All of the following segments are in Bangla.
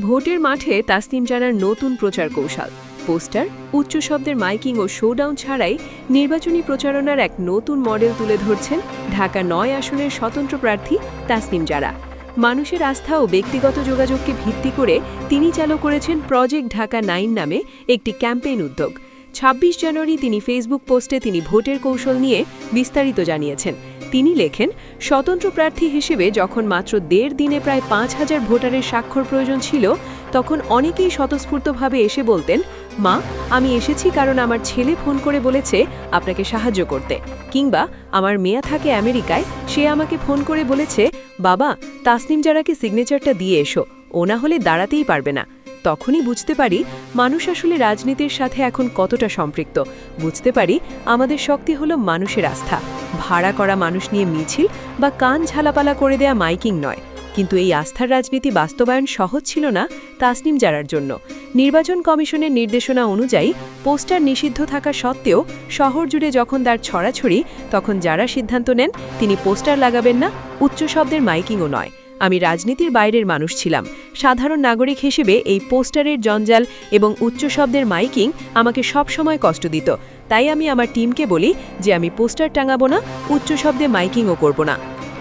ভোটের মাঠে তাসনিম জানার নতুন প্রচার কৌশল। পোস্টার, উচ্চ শব্দের মাইকিং ও শোডাউন ছাড়াই নির্বাচনী প্রচারণার এক নতুন মডেল তুলে ধরছেন ঢাকা নয় আসনের স্বতন্ত্র প্রার্থী তাসনিম জারা। মানুষের আস্থা ও ব্যক্তিগত যোগাযোগকে ভিত্তি করে তিনি চালু করেছেন প্রজেক্ট ঢাকা নাইন নামে একটি ক্যাম্পেইন উদ্যোগ। ছাব্বিশ জানুয়ারি তিনি ফেসবুক পোস্টে তিনি ভোটের কৌশল নিয়ে বিস্তারিত জানিয়েছেন। তিনি লেখেন, স্বতন্ত্র প্রার্থী হিসেবে যখন মাত্র দেড় দিনে প্রায় পাঁচ হাজার ভোটারের স্বাক্ষর প্রয়োজন ছিল, তখন অনেকেই স্বতঃস্ফূর্তভাবে এসে বলতেন, মা, আমি এসেছি কারণ আমার ছেলে ফোন করে বলেছে আপনাকে সাহায্য করতে। কিংবা আমার মেয়া থাকে আমেরিকায়, সে আমাকে ফোন করে বলেছে, বাবা, তাসনিম জারাকে সিগনেচারটা দিয়ে এসো, ও না হলে দাঁড়াতেই পারবে না। তখনই বুঝতে পারি মানুষ আসলে রাজনীতির সাথে এখন কতটা সম্পৃক্ত। বুঝতে পারি আমাদের শক্তি হলো মানুষের আস্থা। ভাড়া করা মানুষ নিয়ে মিছিল বা কান ঝালাপালা করে দেয়া মাইকিং নয়। কিন্তু এই আস্থার রাজনীতি বাস্তবায়ন সহজ ছিল না তাসনিম জারার জন্য। নির্বাচন কমিশনের নির্দেশনা অনুযায়ী পোস্টার নিষিদ্ধ থাকা সত্ত্বেও শহর জুড়ে যখন তার ছড়াছড়ি, তখন যারা সিদ্ধান্ত নেন, তিনি পোস্টার লাগাবেন না, উচ্চ শব্দের মাইকিংও নয়। আমি রাজনীতির বাইরের মানুষ ছিলাম। সাধারণ নাগরিক হিসেবে এই পোস্টারের জঞ্জাল এবং উচ্চ শব্দের মাইকিং আমাকে সবসময় কষ্ট দিত। তাই আমি আমার টিমকে বলি যে আমি পোস্টার টাঙাবো না, উচ্চ শব্দে মাইকিংও করব না।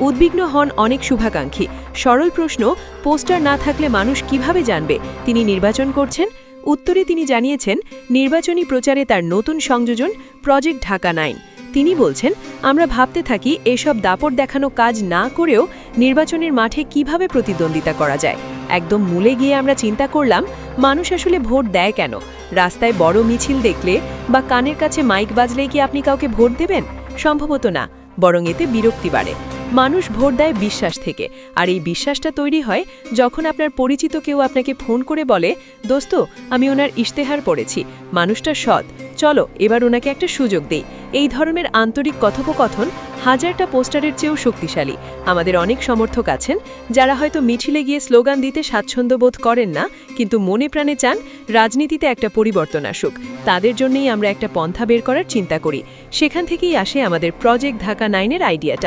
উদ্বিগ্ন হন অনেক শুভাকাঙ্ক্ষী। সরল প্রশ্ন, পোস্টার না থাকলে মানুষ কীভাবে জানবে? তিনি নির্বাচন করছেন। উত্তরে তিনি জানিয়েছেন, নির্বাচনী প্রচারে তার নতুন সংযোজন, প্রজেক্ট ঢাকা নাইন। তিনি বলছেন, আমরা ভাবতে থাকি এসব দাপট দেখানো কাজ না করেও নির্বাচনের মাঠে কীভাবে প্রতিদ্বন্দ্বিতা করা যায়? একদম মূলে গিয়ে আমরা চিন্তা করলাম, মানুষ আসলে ভোট দেয় কেন? রাস্তায় বড় মিছিল দেখলে বা কানের কাছে মাইক বাজলেই কি আপনি কাউকে ভোট দেবেন? সম্ভবত না, বরং এতে বিরক্তি বাড়ে। মানুষ ভোট দেয় বিশ্বাস থেকে, আর এই বিশ্বাসটা তৈরি হয় যখন আপনার পরিচিত কেউ আপনাকে ফোন করে বলে, দোস্ত, আমি ওনার ইশতেহার পড়েছি, মানুষটা সৎ চলো, এবার ওনাকে একটা সুযোগ দেই। এই ধরনের আন্তরিক কথোপকথন হাজারটা পোস্টারের চেয়েও শক্তিশালী। আমাদের অনেক সমর্থক আছেন, যারা হয়তো মিছিলে গিয়ে স্লোগান দিতে স্বাচ্ছন্দ্য বোধ করেন না, কিন্তু মনে প্রাণে চান রাজনীতিতে একটা পরিবর্তন আসুক। তাদের জন্যই আমরা একটা পন্থা বের করার চিন্তা করি। সেখান থেকেই আসে আমাদের প্রজেক্ট ঢাকা নাইনের আইডিয়াটা